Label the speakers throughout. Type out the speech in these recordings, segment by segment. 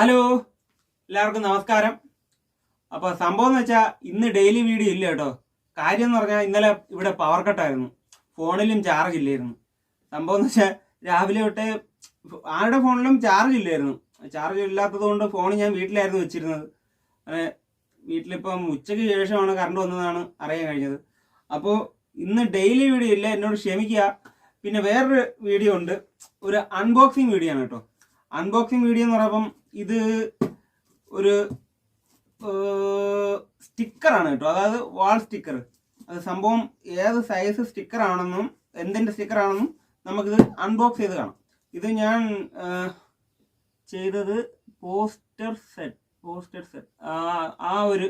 Speaker 1: Hello എല്ലാവർക്കും നമസ്കാരം. അപ്പോൾ സംഭവം എന്ന് വെച്ചാൽ ഇന്ന് ഡെയിലി വീഡിയോ ഇല്ല കേട്ടോ. കാര്യം എന്ന് പറഞ്ഞാൽ ഇന്നലെ ഇവിടെ പവർ കട്ടായിരുന്നു ഫോണിലും ചാർജ് ഇല്ലായിരുന്നു. സംഭവം എന്ന് വെച്ചാൽ രാവിലെ തൊട്ട് ആരുടെ ഫോണിലും ചാർജ് ഇല്ലായിരുന്നു. ചാർജ് ഇല്ലാത്തത് കൊണ്ട് ഫോൺ ഞാൻ വീട്ടിലായിരുന്നു വെച്ചിരുന്നത്. അങ്ങനെ വീട്ടിലിപ്പം ഉച്ചയ്ക്ക് ശേഷമാണ് കറണ്ട് വന്നതാണ് അറിയാൻ കഴിഞ്ഞത്. അപ്പോൾ ഇന്ന് ഡെയിലി വീഡിയോ ഇല്ല എന്നോട് ക്ഷമിക്കുക. പിന്നെ വേറൊരു വീഡിയോ ഉണ്ട്. ഒരു അൺബോക്സിങ് വീഡിയോ ആണ് കേട്ടോ. അൺബോക്സിങ് വീഡിയോ എന്ന് പറയുമ്പം ഇത് ഒരു സ്റ്റിക്കറാണ് കേട്ടോ. അതായത് വാൾ സ്റ്റിക്കർ അത് സംഭവം ഏത് സൈസ് സ്റ്റിക്കർ ആണെന്നും എന്തിന്റെ സ്റ്റിക്കർ ആണെന്നും നമുക്കിത് അൺബോക്സ് ചെയ്ത് കാണാം. ഇത് ഞാൻ ചെയ്തത് പോസ്റ്റർ സെറ്റ് പോസ്റ്റർ സെറ്റ് ആ ഒരു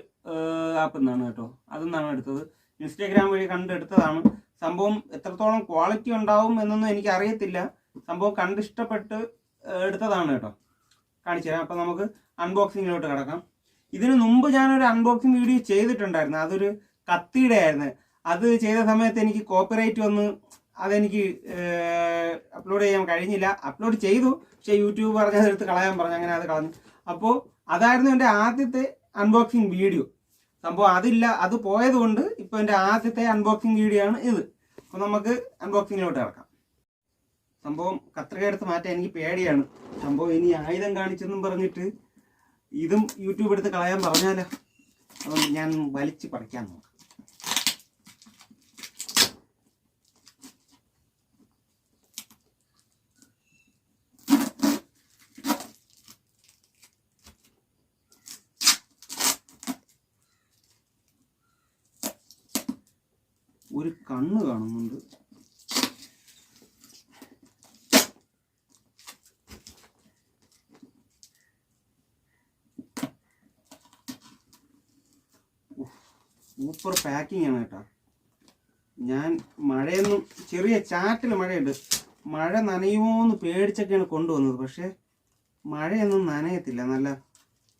Speaker 1: ആപ്പിൽ നിന്നാണ് കേട്ടോ. അതിൽ നിന്നാണ് എടുത്തത്. ഇൻസ്റ്റാഗ്രാം വഴി കണ്ടെടുത്തതാണ്. സംഭവം എത്രത്തോളം ക്വാളിറ്റി ഉണ്ടാവും എന്നൊന്നും എനിക്ക് അറിയത്തില്ല സംഭവം കണ്ടിഷ്ടപ്പെട്ട് എടുത്തതാണ് കേട്ടോ. കാണിച്ചു തരാം. അപ്പം നമുക്ക് അൺബോക്സിങ്ങിലോട്ട് കിടക്കാം. ഇതിനു മുമ്പ് ഞാനൊരു അൺബോക്സിങ് വീഡിയോ ചെയ്തിട്ടുണ്ടായിരുന്നു. അതൊരു കത്തിയുടെ ആയിരുന്നു. അത് ചെയ്ത സമയത്ത് എനിക്ക് കോപ്പിറൈറ്റ് വന്ന് അതെനിക്ക് അപ്ലോഡ് ചെയ്യാൻ കഴിഞ്ഞില്ല. അപ്ലോഡ് ചെയ്തു. പക്ഷേ യൂട്യൂബ് പറഞ്ഞത് എടുത്ത് കളയാൻ പറഞ്ഞു. അങ്ങനെ അത് കളഞ്ഞു. അപ്പോൾ അതായിരുന്നു എന്റെ ആദ്യത്തെ അൺബോക്സിങ് വീഡിയോ സംഭവം അതില്ല. അത് പോയതുകൊണ്ട് ഇപ്പോൾ എന്റെ ആദ്യത്തെ അൺബോക്സിങ് വീഡിയോ ആണ് ഇത്. അപ്പോൾ നമുക്ക് അൺബോക്സിങ്ങിലോട്ട് കിടക്കാം. സംഭവം കത്രിക എടുത്ത് മാറ്റാൻ എനിക്ക് പേടിയാണ്. സംഭവം ഇനി ആയുധം കാണിച്ചെന്നും പറഞ്ഞിട്ട് ഇതും യൂട്യൂബ് എടുത്ത് കളയാൻ പറഞ്ഞാലോ? അതുകൊണ്ട് ഞാൻ വലിച്ച് പറിക്കാൻ നോക്കാം. ഒരു കണ്ണ് കാണുന്നുണ്ട്. സൂപ്പർ പാക്കിംഗ് ആണ് കേട്ടോ. ഞാൻ മഴയൊന്നും ചെറിയ ചാറ്റിൽ മഴയുണ്ട്. മഴ നനയുമോ എന്ന് പേടിച്ചൊക്കെയാണ് കൊണ്ടുവന്നത്. പക്ഷേ മഴയൊന്നും നനയത്തില്ല. നല്ല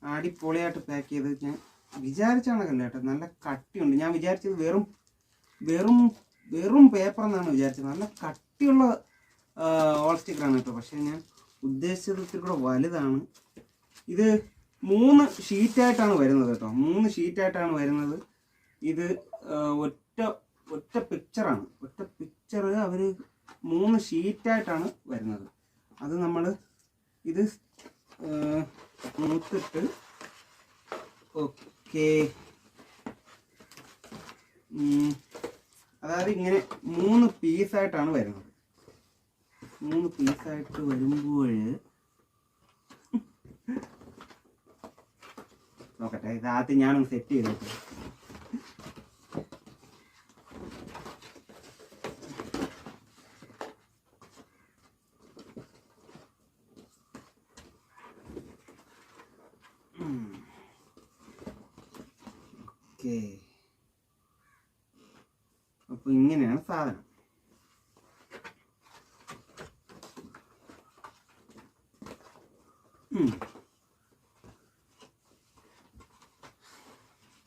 Speaker 1: അടിപൊളിയായിട്ട് പാക്ക് ചെയ്ത് ഞാൻ വിചാരിച്ചാണല്ലോ കേട്ടോ. നല്ല കട്ടിയുണ്ട്. ഞാൻ വിചാരിച്ചത് വെറും വെറും വെറും പേപ്പർ എന്നാണ് വിചാരിച്ചത്. നല്ല കട്ടിയുള്ള ഓൾ സ്റ്റിക്കറാണ് കേട്ടോ. പക്ഷേ ഞാൻ ഉദ്ദേശിച്ചത് കൂടെ വലുതാണ്. ഇത് മൂന്ന് ഷീറ്റായിട്ടാണ് വരുന്നത് കേട്ടോ. മൂന്ന് ഷീറ്റായിട്ടാണ് വരുന്നത്. ഇത് ഒറ്റ ഒറ്റ പിക്ചറാണ് ഒറ്റ പിക്ചർ അവർ മൂന്ന് ഷീറ്റായിട്ടാണ് വരുന്നത്. അത് നമ്മൾ ഇത് മൂത്തിട്ട് ഓക്കെ അതായത് ഇങ്ങനെ മൂന്ന് പീസായിട്ടാണ് വരുന്നത്. മൂന്ന് പീസായിട്ട് വരുമ്പോൾ നോക്കട്ടെ ഇത് ആദ്യം ഞാനൊന്ന് സെറ്റ് ചെയ്ത് ഓക്കെ. അപ്പൊ ഇങ്ങനെയാണ് സാധനം.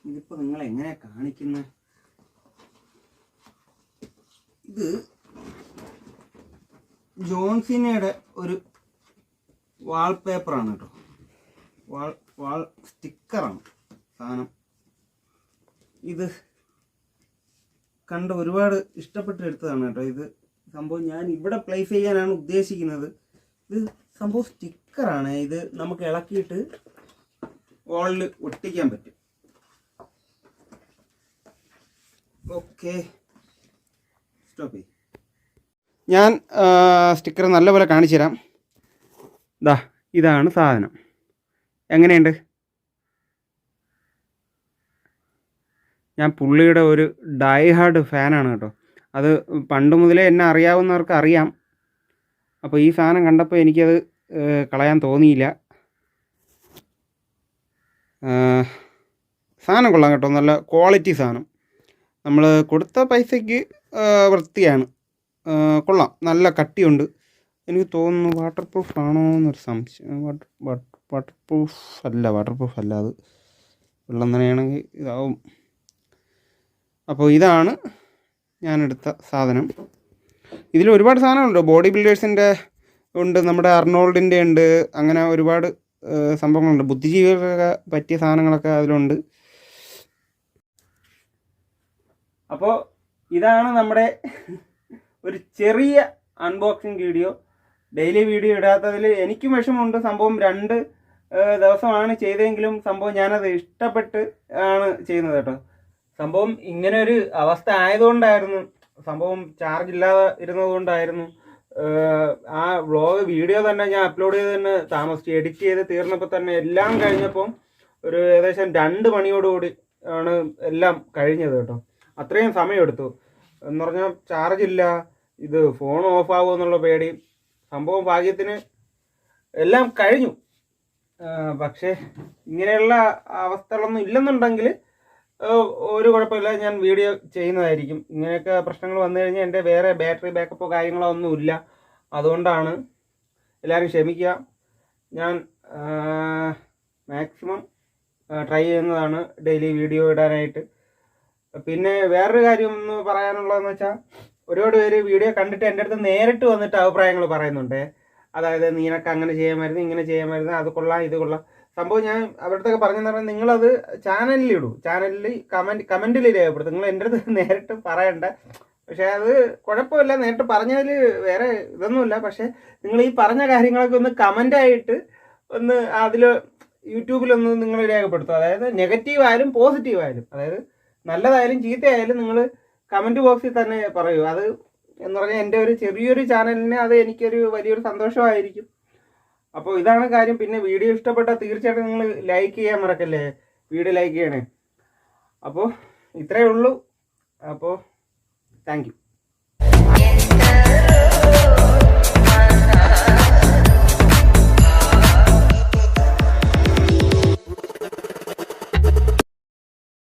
Speaker 1: ഇതിപ്പോ നിങ്ങൾ എങ്ങനെയാ കാണിക്കുന്നത് ഇത് ജോൺസിനയുടെ ഒരു വാൾപേപ്പറാണ് കേട്ടോ. വാൾ വാൾ സ്റ്റിക്കറാണ് സാധനം. ഇത് കണ്ട ഒരുപാട് ഇഷ്ടപ്പെട്ട് എടുത്തതാണ് കേട്ടോ ഇത്. സംഭവം ഞാൻ ഇവിടെ പ്ലേസ് ചെയ്യാനാണ് ഉദ്ദേശിക്കുന്നത്. ഇത് സംഭവം സ്റ്റിക്കറാണ് ഇത് നമുക്ക് ഇളക്കിയിട്ട് വാളിൽ ഒട്ടിക്കാൻ പറ്റും. ഓക്കെ സ്റ്റോപ്പ് ചെയ്യും. ഞാൻ സ്റ്റിക്കർ നല്ലപോലെ കാണിച്ചു തരാം ഇതാ ഇതാണ് സാധനം. എങ്ങനെയുണ്ട്? ഞാൻ പുള്ളിയുടെ ഒരു ഡൈ ഹാർഡ് ഫാനാണ് കേട്ടോ. അത് പണ്ട് മുതലേ എന്നെ അറിയാവുന്നവർക്ക് അറിയാം. അപ്പോൾ ഈ സാധനം കണ്ടപ്പോൾ എനിക്കത് കളയാൻ തോന്നിയില്ല. സാധനം കൊള്ളാം കേട്ടോ. നല്ല ക്വാളിറ്റി സാധനം. നമ്മൾ കൊടുത്ത പൈസയ്ക്ക് വൃത്തിയാണ്. കൊള്ളാം. നല്ല കട്ടിയുണ്ട്. എനിക്ക് തോന്നുന്നു വാട്ടർ പ്രൂഫ് ആണോ എന്നൊരു സംശയം. വാട്ടർ വാട്ടർ പ്രൂഫ് അല്ല. വാട്ടർ പ്രൂഫ് അല്ല അത്. വെള്ളം നനയാണെങ്കിൽ ഇതാവും. അപ്പോൾ ഇതാണ് ഞാനെടുത്ത സാധനം. ഇതിൽ ഒരുപാട് സാധനങ്ങളുണ്ട്. ബോഡി ബിൽഡേഴ്സിന്റെ ഉണ്ട് നമ്മുടെ അർണോൾഡിന്റെ ഉണ്ട് അങ്ങനെ ഒരുപാട് സംഭവങ്ങളുണ്ട്. ബുദ്ധിജീവികൾക്കൊക്കെ പറ്റിയ സാധനങ്ങളൊക്കെ അതിലുണ്ട്. അപ്പോൾ ഇതാണ് നമ്മുടെ ഒരു ചെറിയ അൺബോക്സിങ് വീഡിയോ. ഡെയിലി വീഡിയോ ഇടാത്തതിൽ എനിക്കും വിഷമമുണ്ട്. സംഭവം രണ്ട് ദിവസമാണ് ചെയ്തതെങ്കിലും സംഭവം ഞാനത് ഇഷ്ടപ്പെട്ട് ആണ് ചെയ്യുന്നത് കേട്ടോ. സംഭവം ഇങ്ങനെ ഒരു അവസ്ഥ ആയതുകൊണ്ടായിരുന്നു. സംഭവം ചാർജ് ഇല്ലാതെ ഇരുന്നതുകൊണ്ടായിരുന്നു. ആ വ്ളോഗ് വീഡിയോ തന്നെ ഞാൻ അപ്ലോഡ് ചെയ്ത് തന്നെ താമസിച്ചു. എഡിറ്റ് ചെയ്ത് തീർന്നപ്പോൾ തന്നെ എല്ലാം കഴിഞ്ഞപ്പം ഒരു ഏകദേശം രണ്ട് മണിയോടുകൂടി ആണ് എല്ലാം കഴിഞ്ഞത് കേട്ടോ. അത്രയും സമയമെടുത്തു. എന്ന് പറഞ്ഞാൽ ചാർജ് ഇല്ല. ഇത് ഫോൺ ഓഫ് ആകുമോ എന്നുള്ള പേടി. സംഭവം ഭാഗ്യത്തിന് എല്ലാം കഴിഞ്ഞു. പക്ഷേ ഇങ്ങനെയുള്ള അവസ്ഥകളൊന്നും ഇല്ലെന്നുണ്ടെങ്കിൽ ഒരു കുഴപ്പമില്ല. ഞാൻ വീഡിയോ ചെയ്യുന്നതായിരിക്കും. ഇങ്ങനെയൊക്കെ പ്രശ്നങ്ങൾ വന്നു കഴിഞ്ഞാൽ എന്റെ വേറെ ബാറ്ററി ബാക്കപ്പോ കാര്യങ്ങളോ ഒന്നുമില്ല അതുകൊണ്ടാണ് എല്ലാവരും ക്ഷമിക്കുക. ഞാൻ മാക്സിമം ട്രൈ ചെയ്യുന്നതാണ് ഡെയിലി വീഡിയോ ഇടാനായിട്ട്. പിന്നെ വേറൊരു കാര്യം എന്ന് പറയാനുള്ളതെന്ന് വെച്ചാൽ ഒരുപാട് പേര് വീഡിയോ കണ്ടിട്ട് എന്റെ അടുത്ത് നേരിട്ട് വന്നിട്ട് അഭിപ്രായങ്ങൾ പറയുന്നുണ്ട്. അതായത് നീനക്ക് അങ്ങനെ ചെയ്യാമായിരുന്നു ഇങ്ങനെ ചെയ്യാമായിരുന്നു അത് കൊള്ളാം ഇത് കൊള്ളാം. സംഭവം ഞാൻ അവരുടെ പറഞ്ഞെന്ന് പറഞ്ഞാൽ നിങ്ങളത് ചാനലിൽ ഇടൂ. ചാനലിൽ കമന്റ് കമന്റിൽ രേഖപ്പെടുത്തും. നിങ്ങൾ എന്റെ അടുത്ത് നേരിട്ട് പറയണ്ട. പക്ഷേ അത് കുഴപ്പമില്ല. നേരിട്ട് പറഞ്ഞതിൽ വേറെ ഇതൊന്നുമില്ല. പക്ഷേ നിങ്ങൾ ഈ പറഞ്ഞ കാര്യങ്ങളൊക്കെ ഒന്ന് കമന്റായിട്ട് ഒന്ന് അതിൽ യൂട്യൂബിലൊന്ന് നിങ്ങൾ രേഖപ്പെടുത്തും അതായത് നെഗറ്റീവ് ആയാലും പോസിറ്റീവ് ആയാലും. അതായത് നല്ലതായാലും ചീത്തയായാലും നിങ്ങൾ കമന്റ് ബോക്സിൽ തന്നെ പറയൂ. അത് എന്ന് പറഞ്ഞാൽ എന്റെ ഒരു ചെറിയൊരു ചാനലിന് അത് എനിക്കൊരു വലിയൊരു സന്തോഷമായിരിക്കും. അപ്പോൾ ഇതാണ് കാര്യം. പിന്നെ വീഡിയോ ഇഷ്ടപ്പെട്ടാൽ തീർച്ചയായിട്ടും നിങ്ങൾ ലൈക്ക് ചെയ്യാൻ മറക്കല്ലേ? വീഡിയോ ലൈക്ക് ചെയ്യണേ. അപ്പോൾ ഇത്രയേ ഉള്ളൂ. അപ്പോൾ താങ്ക്